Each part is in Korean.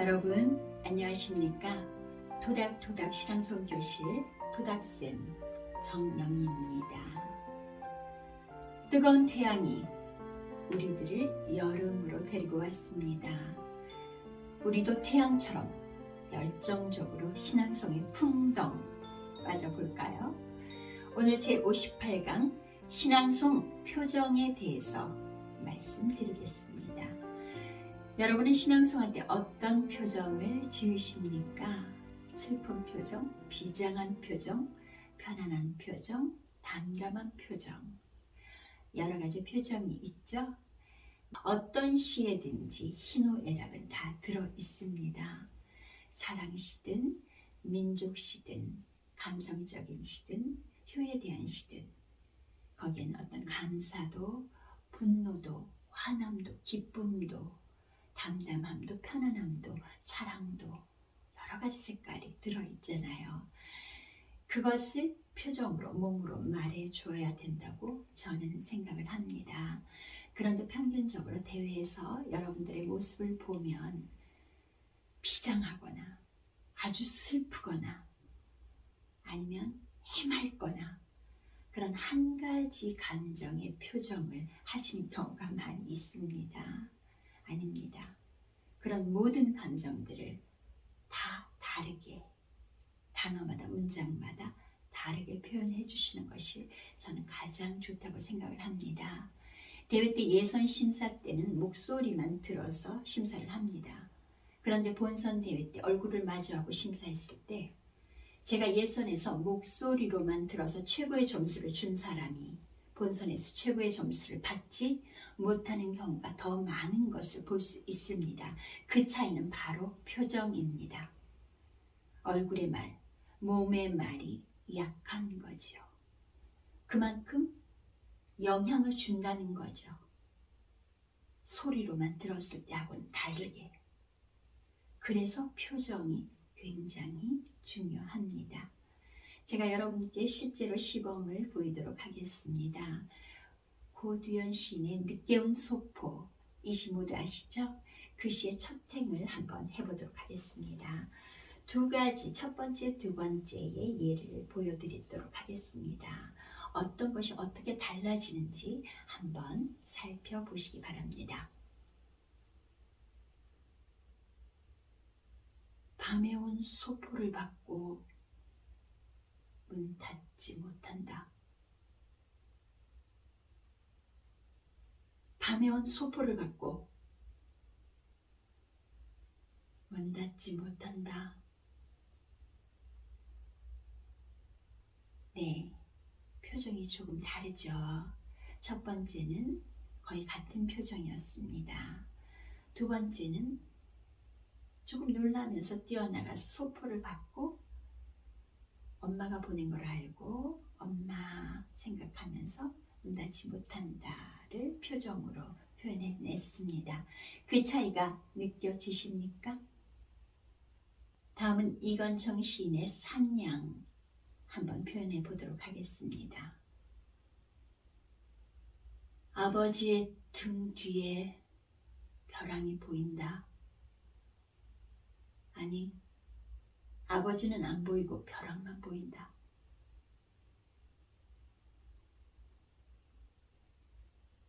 여러분 안녕하십니까? 토닥토닥 신앙송 교실 토닥쌤 정영희입니다. 뜨거운 태양이 우리들을 여름으로 데리고 왔습니다. 우리도 태양처럼 열정적으로 신앙송에 풍덩 빠져볼까요? 오늘 제58강 신앙송 표정에 대해서 말씀드리겠습니다. 여러분은 신앙송할 때 어떤 표정을 지으십니까? 슬픈 표정, 비장한 표정, 편안한 표정, 담담한 표정. 여러 가지 표정이 있죠? 어떤 시에든지 희노애락은 다 들어 있습니다. 사랑 시든, 민족 시든, 감성적인 시든, 효에 대한 시든, 거기에는 어떤 감사도, 분노도, 화남도, 기쁨도, 담담함도, 편안함도, 사랑도 여러 가지 색깔이 들어있잖아요. 그것을 표정으로, 몸으로 말해 주어야 된다고 저는 생각을 합니다. 그런데 평균적으로 대회에서 여러분들의 모습을 보면 비장하거나 아주 슬프거나 아니면 해맑거나 그런 한 가지 감정의 표정을 하시는 경우가 많이 있습니다. 아닙니다. 그런 모든 감정들을 다 다르게 단어마다 문장마다 다르게 표현해 주시는 것이 저는 가장 좋다고 생각을 합니다. 대회 때 예선 심사 때는 목소리만 들어서 심사를 합니다. 그런데 본선 대회 때 얼굴을 마주하고 심사했을 때 제가 예선에서 목소리로만 들어서 최고의 점수를 준 사람이 본선에서 최고의 점수를 받지 못하는 경우가 더 많은 것을 볼 수 있습니다. 그 차이는 바로 표정입니다. 얼굴의 말, 몸의 말이 약한 거죠. 그만큼 영향을 준다는 거죠. 소리로만 들었을 때하고는 다르게. 그래서 표정이 굉장히 중요합니다. 제가 여러분께 실제로 시범을 보이도록 하겠습니다. 고두현 시인의 늦게 온 소포 이 시 모두 아시죠? 그 시의 첫 행을 한번 해보도록 하겠습니다. 두 가지 첫 번째 두 번째의 예를 보여드리도록 하겠습니다. 어떤 것이 어떻게 달라지는지 한번 살펴보시기 바랍니다. 밤에 온 소포를 받고 문 닫지 못한다. 밤에 온 소포를 받고 문 닫지 못한다. 네, 표정이 조금 다르죠. 첫 번째는 거의 같은 표정이었습니다. 두 번째는 조금 놀라면서 뛰어나가서 소포를 받고 엄마가 보낸 걸 알고 엄마 생각하면서 문 닫지 못한다를 표정으로 표현해냈습니다. 그 차이가 느껴지십니까? 다음은 이건청 시인의 산양 한번 표현해 보도록 하겠습니다. 아버지의 등 뒤에 벼랑이 보인다. 아니, 아버지는 안 보이고 벼락만 보인다.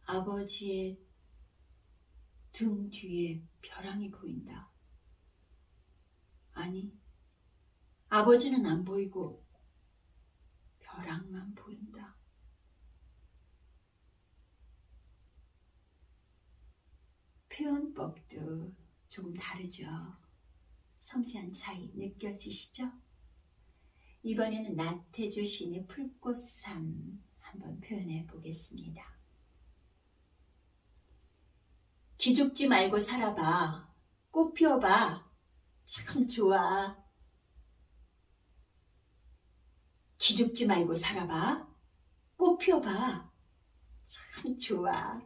아버지의 등 뒤에 벼랑이 보인다. 아니, 아버지는 안 보이고 벼락만 보인다. 표현법도 조금 다르죠. 섬세한 차이 느껴지시죠? 이번에는 나태주 시인의 풀꽃삼 한번 표현해 보겠습니다. 기죽지 말고 살아봐. 꽃 피워봐. 참 좋아. 기죽지 말고 살아봐. 꽃 피워봐. 참 좋아.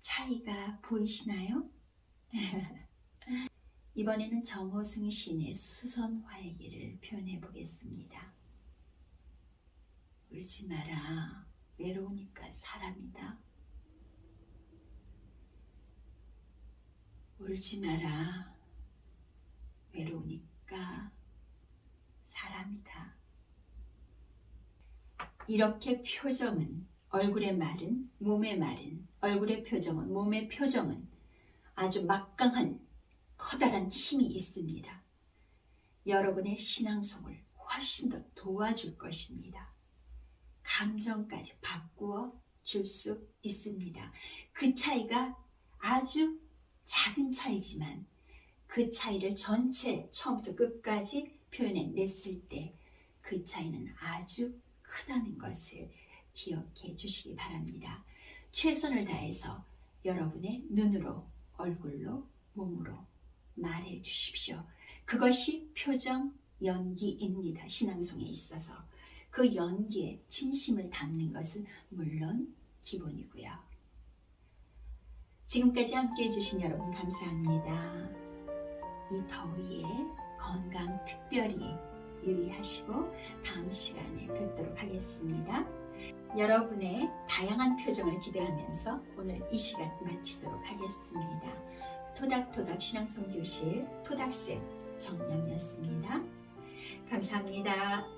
차이가 보이시나요? 이번에는 정호승 시인의 수선 활기를 표현해 보겠습니다. 울지 마라. 외로우니까 사람이다. 울지 마라. 외로우니까 사람이다. 이렇게 표정은 얼굴의 말은 몸의 말은 얼굴의 표정은 몸의 표정은 아주 막강한 커다란 힘이 있습니다. 여러분의 신앙송을 훨씬 더 도와줄 것입니다. 감정까지 바꾸어 줄 수 있습니다. 그 차이가 아주 작은 차이지만 그 차이를 전체 처음부터 끝까지 표현해 냈을 때 그 차이는 아주 크다는 것을 기억해 주시기 바랍니다. 최선을 다해서 여러분의 눈으로, 얼굴로, 몸으로 말해 주십시오. 그것이 표정 연기입니다. 신앙송에 있어서. 그 연기에 진심을 담는 것은 물론 기본이고요. 지금까지 함께 해주신 여러분 감사합니다. 이 더위에 건강 특별히 유의하시고 다음 시간에 뵙도록 하겠습니다. 여러분의 다양한 표정을 기대하면서 오늘 이 시간 마치도록 하겠습니다. 토닥토닥 신앙송 교실 토닥쌤 정령이었습니다. 감사합니다.